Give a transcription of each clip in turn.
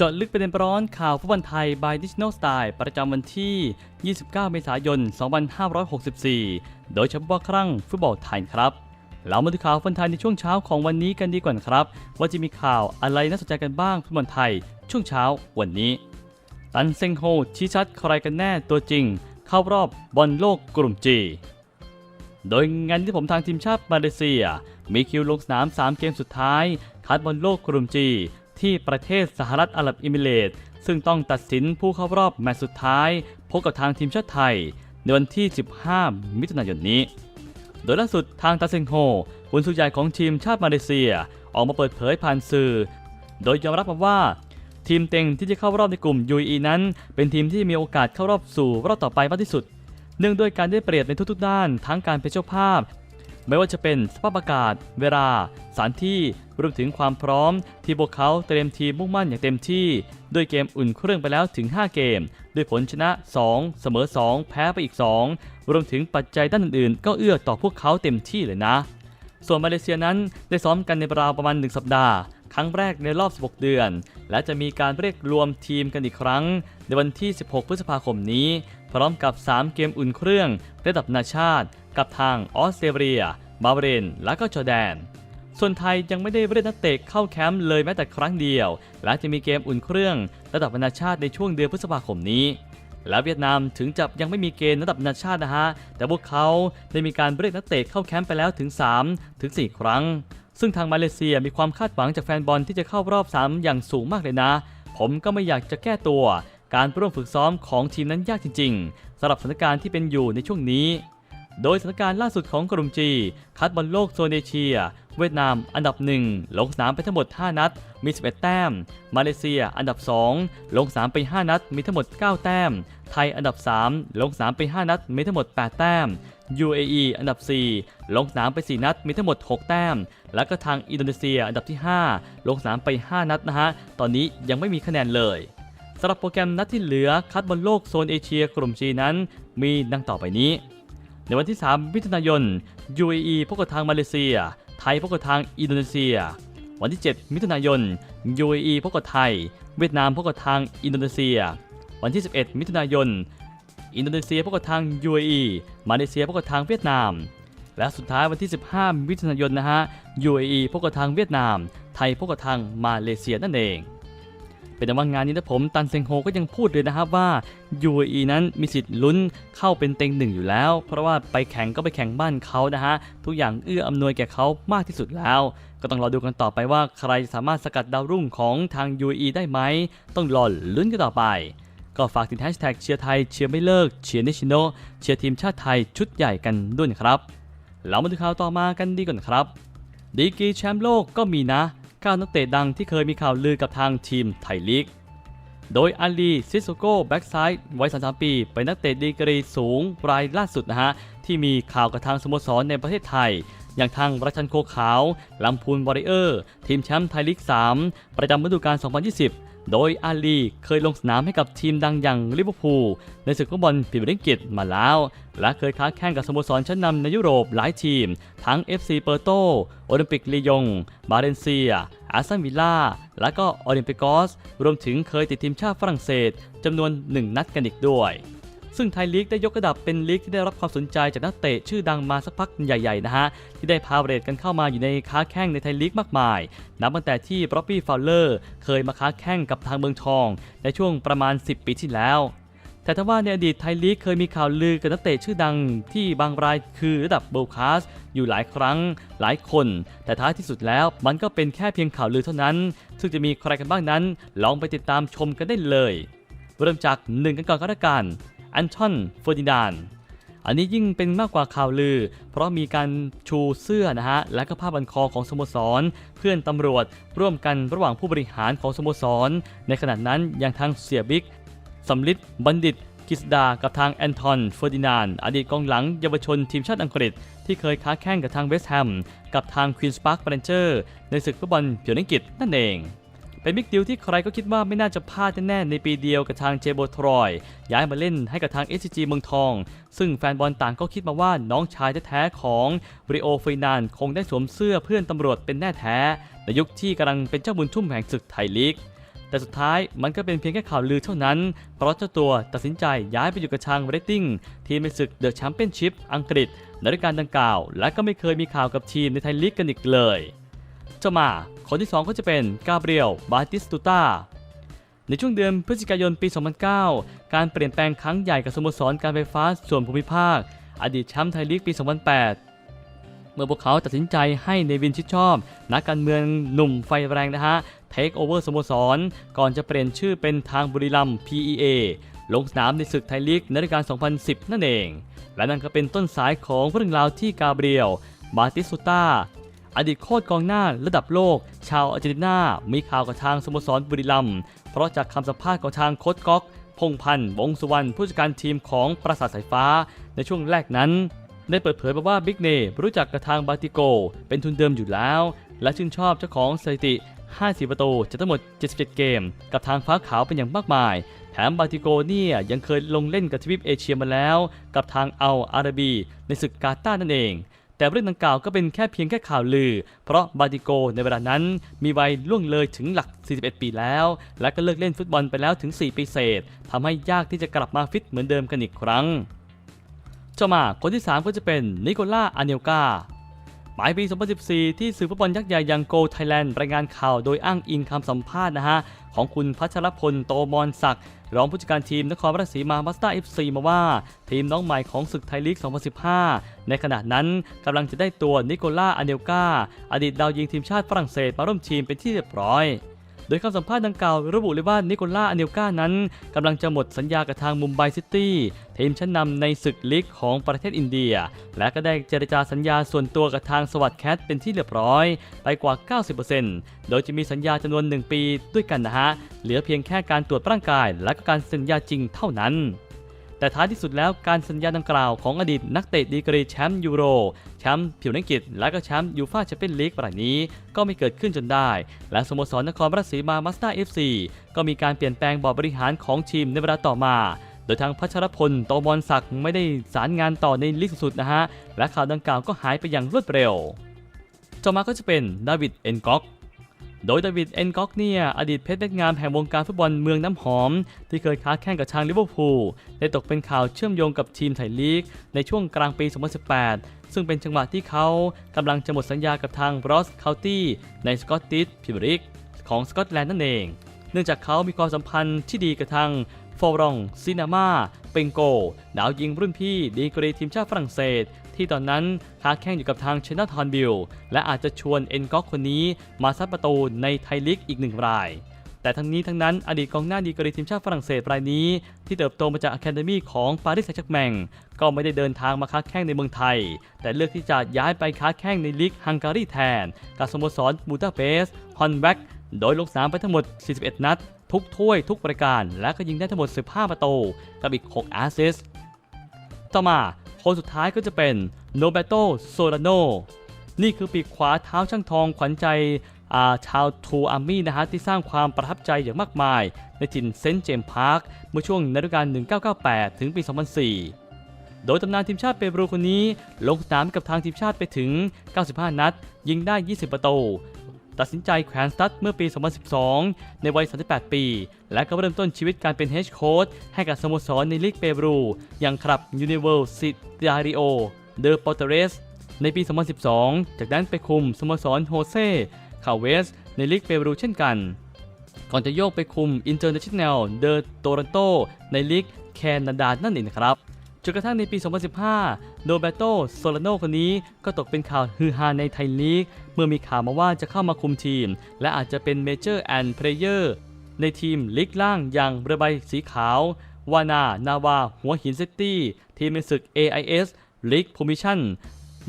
จาะลึกประเด็นร้อนข่าวฟุตบอลไทย by Digital Style ประจำวันที่ 29 เมษายน 2564 โดยเฉพาะครั้งฟุตบอลไทยครับ เรามาดูข่าวฟุตบอลไทยในช่วงเช้าของวันนี้กันดีกว่าครับ ว่าจะมีข่าวอะไรน่าสนใจกันบ้างฟุตบอลไทย ช่วงเช้าวันนี้ ตันเซงโฮชี้ชัดใครกันแน่ตัวจริง เข้ารอบบอลโลกกลุ่มจีโดยงานที่ผมทางทีมชาติมาเลเซีย มีคิวลงสนาม 3 เกมสุดท้ายคัดบอลโลกกลุ่มจี ที่ประเทศสหรัฐอาหรับเอมิเรตซึ่งต้องตัดสินผู้เข้ารอบแมตช์สุดท้าย พบกับทางทีมชาติไทย ในวันที่ 15 มิถุนายนนี้ โดยล่าสุดทางตาเซงโฮกุนสุใหญ่ของทีมชาติมาเลเซีย ออกมาเปิดเผยผ่านสื่อ โดยยอมรับมาว่า ทีมเต็งที่จะเข้ารอบในกลุ่ม UAE นั้น เป็นทีมที่มีโอกาสเข้ารอบสู่รอบต่อไปมากที่สุด เนื่องด้วยการได้เปรียบในทุกๆด้าน ทั้งการเป็นเจ้าภาพ ไม่ว่าจะเป็นสภาพอากาศ เวลา สถานที่รวมถึงความพร้อม ที่พวกเขาเตรียมทีมมุ่งมั่นอย่างเต็มที่ด้วยเกมอุ่นเครื่องไปแล้วถึง 5 เกม ด้วยผลชนะ 2 เสมอ 2 แพ้ไปอีก 2 รวมถึงปัจจัยด้านอื่นๆ ก็เอื้อต่อพวกเขาเต็มที่เลยนะ ส่วนมาเลเซียนั้นได้ซ้อมกันในราวประมาณ 1 สัปดาห์ ครั้งแรกในรอบ 16 เดือน และจะมีการเรียกรวมทีมกันอีกครั้ง ในวันที่ 16 พฤษภาคมนี้ พร้อมกับ 3 เกมอุ่นเครื่อง ระดับนาชาติ กับทางออสเตรเลีย บาเรน และก็จอร์แดน ส่วนไทยยังไม่ได้เรียกนักเตะเข้าแคมป์เลยแม้แต่ครั้งเดียว และจะมีเกมอุ่นเครื่อง ระดับนาชาติในช่วงเดือนพฤษภาคมนี้และเวียดนามถึงจะยังไม่มีเกณฑ์ระดับนานาชาตินะฮะ แต่พวกเขาได้มีการเรียกนักเตะเข้าแคมป์ไปแล้วถึง 3 ถึง 4 ครั้ง ซึ่งทางมาเลเซียมีความคาดหวังจากแฟนบอลที่จะเข้ารอบ 3 อย่างสูงมากเลยนะ ผมก็ไม่อยากจะแก้ตัว การร่วมฝึกซ้อมของทีมนั้นยากจริง ๆสำหรับสถานการณ์ที่เป็นอยู่ในช่วงนี้ โดยสถานการณ์ล่าสุดของกลุ่มจีคัดบอลโลกโซนเอเชีย เวียดนามอันดับ 1 ลงสนามไปทั้งหมด 5 นัด มี 11 แต้ม มาเลเซียอันดับ 2 ลงสนามไป 5 นัด มีทั้งหมด 9 แต้ม ไทยอันดับ 3 ลงสนามไป 5 นัด มีทั้งหมด 8 แต้ม UAE อันดับ 4 ลงสนามไป 4 นัด มีทั้งหมด 6 แต้ม แล้วก็ทางอินโดนีเซียอันดับที่ 5 ลงสนามไป 5 นัดนะฮะ ตอนนี้ยังไม่มีคะแนนเลยสำหรับโปรแกรมนัดที่เหลือคัดบอลโลกโซนเอเชียกลุ่ม G นั้น มีดังต่อไปนี้ ในวันที่ 3 มิถุนายน UAE พบกับทางมาเลเซีย ไทยพบกับทางอินโดนีเซีย วันที่ 7 มิถุนายน UAE พบกับไทย เวียดนามพบกับทางอินโดนีเซีย วันที่ 11 มิถุนายน อินโดนีเซียพบกับทาง UAE มาเลเซียพบกับทางเวียดนาม และสุดท้ายวันที่ 15 มิถุนายนนะฮะ UAE พบกับทางเวียดนาม ไทยพบกับทางมาเลเซียนั่นเอง เป็นแต่ว่างานนี้นะผมตันเซงโฮก็ยังพูดเลยนะครับว่า UAE นั้นมีสิทธิ์ลุ้นเข้าเป็นเต็งหนึ่งอยู่แล้ว เพราะว่าไปแข่งก็ไปแข่งบ้านเขานะฮะ ทุกอย่างเอื้ออำนวยแก่เขามากที่สุดแล้ว ก็ต้องรอดูกันต่อไปว่าใครจะสามารถสกัดดาวรุ่งของทาง UAE ได้ไหม ต้องรอลุ้นกันต่อไป ก็ฝากติดแฮชแท็กเชียร์ไทยเชียร์ไม่เลิกเชียร์นิชิโนเชียร์ทีมชาติไทยชุดใหญ่กันด้วยนะครับเรามาดูข่าวต่อมากันดีก่อนครับดีกรีแชมป์โลกก็มีนะ 9 นักเตะดังที่เคยมีข่าวลือกับทางทีมไทยลีก โดยอาลีซิโซโกแบ็กซ้ายวัย 33 ปี เป็นนักเตะดีกรีสูงรายล่าสุดนะฮะ ที่มีข่าวกับทางสโมสรในประเทศไทย อย่างทางราชันโคขาวลำพูนวอริเออร์ ทีมแชมป์ไทยลีก 3 ประจำฤดูกาล 2020 โดยอาลีเคยลงสนามให้กับทีมดังอย่างลิเวอร์พูลในศึกฟุตบอลพรีเมียร์ลีกมาแล้ว และเคยค้าแข่งกับสโมสรชั้นนำในยุโรปหลายทีม ทั้ง FC เปอร์โต โอลิมปิกลียง บาเรนเซีย อาร์ซันวิลล่า และก็โอลิมปิกอส รวมถึงเคยติดทีมชาติฝรั่งเศสจำนวน 1 นัดกันอีกด้วย ซึ่งไทยลีกได้ยกระดับเป็นลีกที่ได้รับความสนใจจากนักเตะชื่อดังมาสักพักใหญ่ๆนะฮะที่ได้พาเรดกันเข้ามาอยู่ในค้าแข่งในไทยลีกมากมาย นับตั้งแต่ที่บรอบบี้ฟาวเลอร์เคยมาค้าแข่งกับทางเมืองทอง ในช่วงประมาณ 10 ปีที่แล้วแต่ถ้าว่าในอดีตไทยลีกเคยมีข่าวลือกับนักเตะชื่อดังที่บางรายคือระดับเบลคาสอยู่หลายครั้งหลายคน แต่ท้ายที่สุดแล้วมันก็เป็นแค่เพียงข่าวลือเท่านั้น ซึ่งจะมีใครกันบ้างนั้น ลองไปติดตามชมกันได้เลย เริ่มจากหนึ่งกันก่อนก็แล้วกัน อันชอนเฟอร์ดินานอันนี้ยิ่งเป็นมากกว่าข่าวลือ เพราะมีการชูเสื้อนะฮะ และก็ผ้าบันคอของสโมสร เพื่อนตำรวจร่วมกันระหว่างผู้บริหารของสโมสร ในขณะนั้นยังทางเสียบิ๊กสำลิดบัณฑิตกิสดา กับทางแอนทอนเฟอร์ดินานอดีตกองหลังเยาวชนทีมชาติอังกฤษ ที่เคยค้าแข่งกับทางเวสต์แฮม กับทางควีนส์พาร์คเรนเจอร์ ในศึกฟุตบอลเพียวนิกิตนั่นเอง เป็นบิ๊กดิวที่ใครก็คิดว่าไม่น่าจะพลาดแน่ๆในปีเดียวกับทางเจโบทรอย ย้ายมาเล่นให้กับทาง SCG เมืองทอง ซึ่งแฟนบอลต่างก็คิดมาว่าน้องชายแท้ๆของริโอฟยนานคงได้สวมเสื้อเพื่อนตำรวจเป็นแน่แท้ ในยุคที่กำลังเป็นเจ้าบุญทุ่มแห่งศึกไทยลีกแต่แต่สุดท้ายมันก็เป็นเพียงแค่ข่าวลือเท่านั้น เพราะเจ้าตัวตัดสินใจย้ายไปอยู่กับทางเรตติ้งทีมในศึกเดอะแชมเปี้ยนชิพอังกฤษในฤดูกาลดังกล่าว และก็ไม่เคยมีข่าวกับทีมในไทยลีกกันอีกเลย จะมา คนที่ 2 ก็จะเป็นกาเบรียล บาติสตูตา ในช่วงเดือนพฤศจิกายนปี 2009 การเปลี่ยนแปลงครั้งใหญ่กับสโมสรการไฟฟ้าส่วนภูมิภาค อดีตแชมป์ไทยลีกปี 2008 เมื่อพวกเขาตัดสินใจให้เนวินชิดชอบ นักการเมืองหนุ่มไฟแรงนะฮะเทคโอเวอร์สโมสร ก่อนจะเปลี่ยนชื่อเป็นทางบุรีรัมย์ PEA ลงสนามในศึกไทยลีกในฤดูกาล 2010 นั่นเอง และนั่นก็เป็นต้นสายของเรื่องราวที่กาเบรียล บาติสตูตา อดีตโค้ชกองหน้าระดับโลก ชาวอาร์เจนตินา มีข่าวกับทางสโมสรบุรีรัมย์เพราะจากคำสัมภาษณ์ของทางโค้ชก๊อก พงพันธ์วงสุวรรณผู้จัดการทีมของปราสาทสายฟ้า ในช่วงแรกนั้น ได้เปิดเผยมาว่าบิ๊กเนรู้จักกับทางบาติโก เป็นทุนเดิมอยู่แล้ว และชื่นชอบเจ้าของสถิติ 50 ประตูจากทั้งหมด 77 เกม กับทางฟ้าขาวเป็นอย่างมากมาย แถมบาติโกเนี่ยยังเคยลงเล่นกับทวีปเอเชียมาแล้ว กับทางอัลอาราบี ในศึกกาตาร์นั่นเอง แต่เรื่องดังกล่าวก็เป็นแค่เพียงแค่ข่าวลือ เพราะบาติโกในเวลานั้นมีวัยล่วงเลยถึงหลัก 41 ปีแล้ว และก็เลิกเล่นฟุตบอลไปแล้วถึง 4 ปีเศษทำให้ยากที่จะกลับมาฟิตเหมือนเดิมกันอีกครั้งต่อมาคนที่ 3 ก็จะเป็นนิโคล่าอาเนลกาปลายปี 2014 ที่สื่อฟุตบอลยักษ์ใหญ่ยังโกไทยแลนด์รายงานข่าวโดยอ้างอิงคำสัมภาษณ์นะฮะ ของคุณพัชรพลโตมอนศักดิ์ รองผู้จัดการทีมนครราชสีมามาสเตอร์เอฟซีมาว่า ทีมน้องใหม่ของศึกไทยลีก 2015 ในขณะนั้นกำลังจะได้ตัวนิโคล่าอเนลกาอดีตดาวยิงทีมชาติฝรั่งเศสมาร่วมทีมเป็นที่เรียบร้อย โดยคำสัมภาษณ์ดังกล่าวระบุเลยว่านิโคล่าอเนลกานั้นกำลังจะหมดสัญญากับทางมุมไบซิตี้ทีมชั้นนำในศึกลีกของประเทศอินเดีย และก็ได้เจรจาสัญญาส่วนตัวกับทางสวัสดแคทเป็นที่เรียบร้อย ไปกว่า 90%โดยจะมีสัญญาจำนวน 1 ปีด้วยกันนะฮะ เหลือเพียงแค่การตรวจร่างกาย และก็การสัญญาจริงเท่านั้น แต่ท้ายที่สุดแล้วการสัญญาดังกล่าวของอดีตนักเตะดีกรีแชมป์ยูโรแชมป์ผิวนักกิจและก็แชมป์ยูฟ่าแชมเปี้ยนลีกรายนี้ก็ไม่เกิดขึ้นจนได้ และสโมสรนครราชสีมามาสตอร์เอฟซีก็มีการเปลี่ยนแปลงบอร์ดบริหารของทีมในเวลาต่อมาโดยทางพัชรพลโตมอนศักดิ์ไม่ได้สารงานต่อในลีกสุดๆนะฮะ และข่าวดังกล่าวก็หายไปอย่างรวดเร็ว ต่อมาก็จะเป็นดาวิดเอ็นก๊อก โดยเดวิดเอนก๊อกเนี่ยอดีตเพชรเม็ดงามแห่งวงการฟุตบอลเมืองน้ำหอม ที่เคยค้าแข่งกับทางลิเวอร์พูลได้ตกเป็นข่าวเชื่อมโยงกับทีมไทยลีก ในช่วงกลางปี 2018 ซึ่งเป็นจังหวะที่เขากำลังจะหมดสัญญากับทางบรอสเคาน์ตี้ในสกอตติชพิมริกของสกอตแลนด์นั่นเอง เนื่องจากเขามีความสัมพันธ์ที่ดีกับทางฟอรองซินามาเปงโก ดาวยิงรุ่นพี่ดีกรีทีมชาติฝรั่งเศส ที่ตอนนั้นค้าแข่งอยู่กับทางเชนทอนบิลและอาจจะชวนเอ็นก็อกคนนี้มาซัดประตูในไทยลีกอีกหนึ่งราย แต่ทั้งนี้ทั้งนั้นอดีตกองหน้าดีกรีทีมชาติฝรั่งเศสรายนี้ ที่เติบโตมาจากอะคาเดมีของปารีสแซงต์แชร์กแมงก็ไม่ได้เดินทางมาค้าแข่งในเมืองไทย แต่เลือกที่จะย้ายไปค้าแข่งในลีกฮังการีแทนกับสโมสรบูดาเปสต์ฮอนแวกโดยลงสนามไปทั้งหมด 41 นัด ทุกถ้วยทุกประการ และก็ยิงได้ทั้งหมด 15 ประตูกับอีก6แอสซิสต์ต่อมา คนสุดท้ายก็จะเป็นโนเบโตโซลาโนนี่คือปีกขวาเท้าช่างทองขวัญใจชาวทูอาร์มี่นะฮะที่สร้างความประทับใจอย่างมากมาย ในถิ่นเซนต์เจมส์พาร์คเมื่อช่วงฤดูกาล 1998 ถึงปี 2004 โดยตำนานทีมชาติเปรูคนนี้ ลงสนามกับทางทีมชาติไปถึง 95 นัด ยิงได้ 20 ประตู ตัดสินใจแขวนสตั๊ดเมื่อปี 2012 ในวัย 38 ปี และก็เริ่มต้นชีวิตการเป็นเฮดโค้ชให้กับสโมสรในลีกเปรู อย่างครับ Universitario de Portugues ในปี 2012 จากนั้นไปคุมสโมสรโฮเซคาเวส ในลีกเปรูเช่นกัน ก่อนจะโยกไปคุม International de Toronto ในลีกแคนาดานั่นเองนะครับ จนกระทั่งในปี 2015โนเบโตโซลาโนคนนี้ก็ตกเป็นข่าวฮือฮาในไทยลีก เมื่อมีข่าวมาว่าจะเข้ามาคุมทีม และอาจจะเป็นเมเจอร์แอนด์เพลเยอร์ในทีมลีกล่างอย่างเรือใบสีขาว วานานาวา หัวหินเซิตี้ ทีมในศึก AIS ลีกพูมิชั่น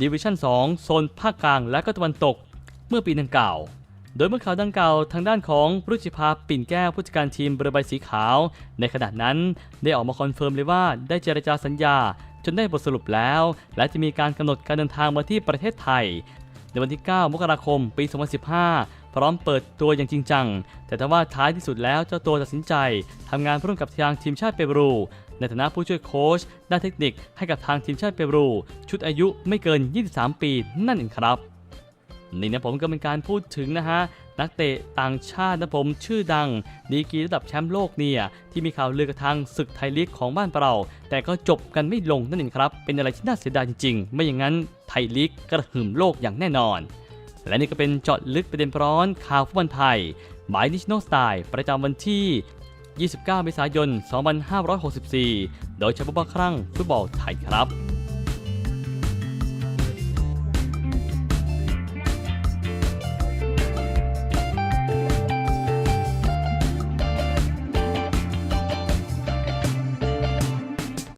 ดิวิชั่น 2 โซนภาคกลางและก็ตะวันตก เมื่อปีดังกล่าว โดยเมื่อข่าวดังกล่าวทางด้านของรุจิภาปิ่นแก้วผู้จัดการทีมเรือใบสีขาว ในขณะนั้นได้ออกมาคอนเฟิร์มเลยว่าได้เจรจาสัญญา จนได้บทสรุปแล้ว และจะมีการกำหนดการเดินทางมาที่ประเทศไทย ในวันที่ 9 มกราคม ปี 2015 พร้อมเปิดตัวอย่างจริงจัง แต่ถ้าว่าท้ายที่สุดแล้วเจ้าตัวตัดสินใจทำงานร่วมกับทางทีมชาติเปรูในฐานะผู้ช่วยโค้ชด้านเทคนิคให้กับทางทีมชาติเปรู ชุดอายุไม่เกิน 23 ปีนั่นเองครับ นี่นะผมก็เป็นการพูดถึงนะฮะนักเตะต่างชาตินะผมชื่อดัง ดีกรีระดับแชมป์โลกเนี่ยที่มีข่าวลือกระทั่งศึกไทยลีกของบ้านเรา แต่ก็จบกันไม่ลงนั่นเองครับ เป็นอะไรที่น่าเสียดายจริงๆ ไม่อย่างนั้นไทยลีกกระหึ่มโลกอย่างแน่นอน และนี่ก็เป็นเจาะลึกประเด็นร้อนข่าวฟุตบอลไทย by National Style ประจำวันที่ 29 เมษายน 2564 โดยเฉพาะครั้งฟุตบอลไทยครับ